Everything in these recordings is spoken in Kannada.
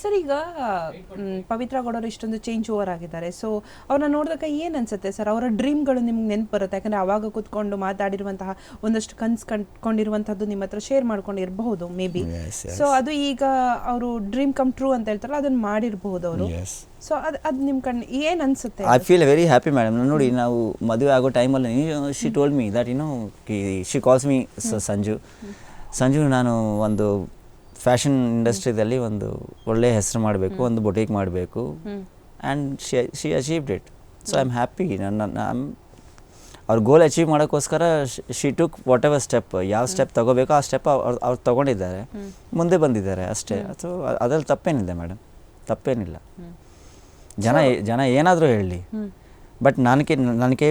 ಸರ್ ಈಗ ಪವಿತ್ರ ಗೌಡರು ಇಷ್ಟೊಂದು ಚೇಂಜ್ ಓವರ್ ಆಗಿದ್ದಾರೆ. ಸೊ ಅವ್ರನ್ನ ನೋಡಿದಾಗ ಏನು ಅನ್ಸುತ್ತೆ ಸರ್? ಅವರ ಡ್ರೀಮ್ಗಳು ನಿಮ್ಗೆ ನೆನಪು ಬರುತ್ತೆ? ಯಾಕಂದ್ರೆ ಅವಾಗ ಕೂತ್ಕೊಂಡು ಮಾತಾಡಿರುವಂತಹ ಒಂದಷ್ಟು ಕನ್ಸು ಕಂಡ್ಕೊಂಡಿರುವಂಥದ್ದು ನಿಮ್ಮ ಹತ್ರ ಶೇರ್ ಮಾಡ್ಕೊಂಡಿರಬಹುದು ಮೇ ಬಿ. ಸೊ ಅದು ಈಗ ಅವರು ಡ್ರೀಮ್ ಕಮ್ ಟ್ರೂ ಅಂತ ಹೇಳ್ತಾರಲ್ಲ ಅದನ್ನ ಮಾಡಿರಬಹುದು ಅವರು. ಸೊ ಅದು ಅದು ನಿಮ್ಮ ಕಣ್ಣು ಏನು ಅನ್ಸುತ್ತೆ I feel very happy madam ನೋಡಿ ನಾವು ಮದುವೆ ಆಗೋ ಟೈಮಲ್ಲಿ she told me that you know she calls me Sanju. Sanju ನಾನು ಒಂದು ಫ್ಯಾಷನ್ ಇಂಡಸ್ಟ್ರಿದಲ್ಲಿ ಒಂದು ಒಳ್ಳೆ ಹೆಸರು ಮಾಡಬೇಕು ಒಂದು ಬೊಟೀಕ್ ಮಾಡಬೇಕು. And she she achieved it so I am happy ನನ್ನ ಐಮ್ ಅವ್ರ ಗೋಲ್ ಅಚೀವ್ ಮಾಡೋಕ್ಕೋಸ್ಕರ she took whatever step ಯಾವ ಸ್ಟೆಪ್ ತಗೋಬೇಕೋ ಆ ಸ್ಟೆಪ್ ಅವ್ರು ಅವ್ರು ತಗೊಂಡಿದ್ದಾರೆ. ಮುಂದೆ ಬಂದಿದ್ದಾರೆ ಅಷ್ಟೇ. ಸೊ ಅದ್ರಲ್ಲಿ ತಪ್ಪೇನಿದೆ ಮೇಡಮ್ ತಪ್ಪೇನಿಲ್ಲ. ಜನ ಜನ ಏನಾದರೂ ಹೇಳಲಿ ಬಟ್ ನನಗೆ ನನಗೆ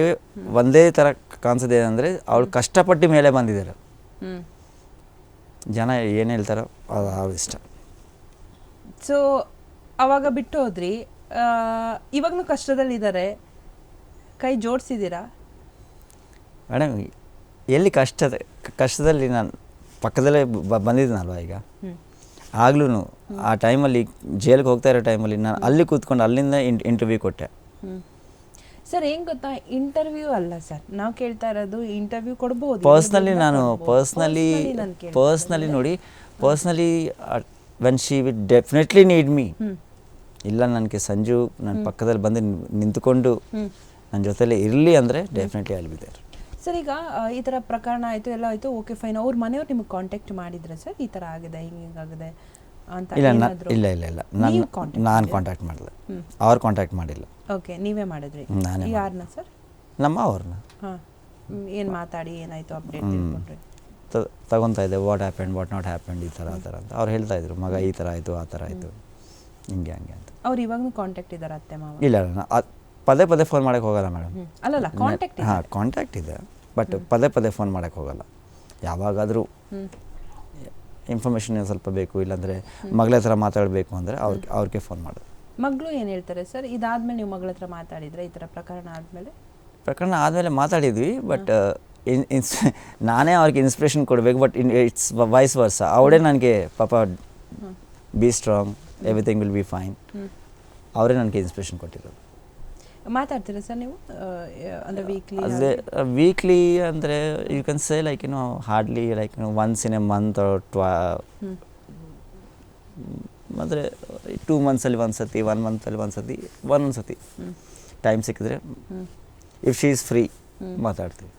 ಒಂದೇ ಥರ ಕಾಣಿಸೋದೇನೆಂದರೆ ಅವಳು ಕಷ್ಟಪಟ್ಟು ಮೇಲೆ ಬಂದಿದ್ದಾರೆ. ಜನ ಏನು ಹೇಳ್ತಾರೋ ಅದು ಅವ್ರ ಇಷ್ಟ. ಸೊ ಅವಾಗ ಬಿಟ್ಟು ಹೋದ್ರಿ ಇವಾಗಲೂ ಕಷ್ಟದಲ್ಲಿದ್ದಾರೆ ಕೈ ಜೋಡಿಸಿದ್ದೀರಾ ಮೇಡಮ್ ಎಲ್ಲಿ ಕಷ್ಟದ ಕಷ್ಟದಲ್ಲಿ ನಾನು ಪಕ್ಕದಲ್ಲೇ ಬ- ಬಂದಿದ್ದೀನಲ್ವ ಈಗ? ಆಗ್ಲೂ ಆ ಟೈಮಲ್ಲಿ ಜೈಲಿಗೆ ಹೋಗ್ತಾ ಇರೋ ಟೈಮಲ್ಲಿ ನಾನು ಅಲ್ಲಿ ಕೂತ್ಕೊಂಡು ಅಲ್ಲಿಂದ ಇಂಟರ್ವ್ಯೂ ಕೊಟ್ಟೆ. ಸರ್ ಏನ್ ಗೊತ್ತಾ? ಇಂಟರ್ವ್ಯೂ ಅಲ್ಲ ಸರ್. ನಾವು ಕೇಳ್ತಾ ಇರೋದು ಇಂಟರ್ವ್ಯೂ ಕೊಡ್ಬೋದು. ಪರ್ಸ್ನಲಿ ನಾನು ಪರ್ಸ್ನಲಿ ಪರ್ಸನಲಿ ನೋಡಿ personally when she will definitely need me ಇಲ್ಲ ನನಗೆ ಸಂಜು ನನ್ನ ಪಕ್ಕದಲ್ಲಿ ಬಂದು ನಿಂತ್ಕೊಂಡು ನನ್ನ ಜೊತೆಲೇ ಇರಲಿ ಅಂದರೆ ಡೆಫಿನೆಟ್ಲಿ ಅಲ್ಲಿ ಬಿದ್ದಾರೆ ಸರ್ ಈಗ ಈ ಥರ ಪ್ರಕರಣ ಆಯಿತು ಎಲ್ಲ ಆಯಿತು ಓಕೆ ಫೈನ್ ಅವ್ರ ಮನೆಯವ್ರು ನಿಮಗೆ ಕಾಂಟ್ಯಾಕ್ಟ್ ಮಾಡಿದ್ರೆ ಸರ್? ಈ ಥರ ಆಗಿದೆ ಹಿಂಗೆ ಹಿಂಗಾಗಿದೆ ಅಂತ ಇಲ್ಲ ಇಲ್ಲ ಇಲ್ಲ ಇಲ್ಲ. ನಾನು ಕಾಂಟ್ಯಾಕ್ಟ್ ಮಾಡಿಲ್ಲ ಅವ್ರು ಕಾಂಟ್ಯಾಕ್ಟ್ ಮಾಡಿಲ್ಲ. ಓಕೆ ನೀವೇ ಮಾಡಿದ್ರಿ. ನಾನೇ ಯಾರನ್ನ ಸರ್? ನಮ್ಮ ಅವ್ರನ್ನ. ಏನ್ ಮಾತಾಡಿ ಏನಾಯ್ತು ಅಪ್ಡೇಟ್ ತಿಳ್ಕೊಂಡ್ರಿ? ತಗೊತಾ ಇದ್ದೆ what happened what not happened ಈ ಥರ ಆ ಥರ ಅಂತ. ಅವ್ರು ಹೇಳ್ತಾ ಇದ್ರು ಮಗ ಈ ಥರ ಆಯಿತು ಆ ಥರ ಆಯಿತು. ಹಿಂಗೆ ಹಂಗೆ ಅಂತ. ಅವ್ರು ಇವಾಗ್ಲೂ ಕಾಂಟ್ಯಾಕ್ಟ್ ಇದ್ದಾರೆ ಅತ್ತೆ ಮಾವ? ಇಲ್ಲ ಪದೇ ಪದೇ ಫೋನ್ ಮಾಡೋಕ್ಕೆ ಹೋಗಲ್ಲ ಮೇಡಮ್. ಅಲ್ಲಲ್ಲ ಕಾಂಟ್ಯಾಕ್ಟ್ ಹಾಂ ಕಾಂಟ್ಯಾಕ್ಟ್ ಇದೆ ಬಟ್ ಪದೇ ಪದೇ ಫೋನ್ ಮಾಡೋಕ್ಕೆ ಹೋಗಲ್ಲ. ಯಾವಾಗಾದರೂ ಇನ್ಫಾರ್ಮೇಷನ್ ಸ್ವಲ್ಪ ಬೇಕು ಇಲ್ಲಾಂದರೆ ಮಗಳ ಥರ ಮಾತಾಡಬೇಕು ಅಂದರೆ ಅವ್ರಿಗೆ ಅವ್ರಿಗೆ ಫೋನ್ ಮಾಡೋದು. ಮಗಳು ಏನು ಹೇಳ್ತಾರೆ ಸರ್? ಇದಾದ್ಮೇಲೆ ನೀವು ಮಗಳ ಹತ್ರ ಮಾತಾಡಿದ್ರೆ ಈ ಥರ ಪ್ರಕರಣ ಆದಮೇಲೆ? ಪ್ರಕರಣ ಆದಮೇಲೆ ಮಾತಾಡಿದ್ವಿ ಬಟ್ ಇನ್ ಇನ್ಸ್ ನಾನೇ ಅವ್ರಿಗೆ ಇನ್ಸ್ಪಿರೇಷನ್ ಕೊಡಬೇಕು ಬಟ್ ಇನ್ ಇಟ್ಸ್ ವೈಸ್ ವರ್ಸ ಅವಳೇ ನನಗೆ ಪಾಪ be strong everything will be fine ಅವರೇ ನನಗೆ ಇನ್ಸ್ಪಿರೇಷನ್ ಕೊಟ್ಟಿರೋದು. ಮಾತಾಡ್ತೀರಾ ಸರ್ ನೀವು? ಅಂದರೆ ವೀಕ್ಲಿ ಅದೇ ವೀಕ್ಲಿ ಅಂದರೆ you can say like you know hardly like you know once in a month two ಅಂದರೆ ಟೂ ಮಂತ್ಸಲ್ಲಿ ಒಂದು ಸತಿ ಒನ್ ಮಂತಲ್ಲಿ ಒಂದು ಸತಿ ಒಂದೊಂದು ಸತಿ ಟೈಮ್ ಸಿಕ್ಕಿದ್ರೆ ಇಫ್ ಶಿ ಈಸ್ ಫ್ರೀ ಮಾತಾಡ್ತೀವಿ.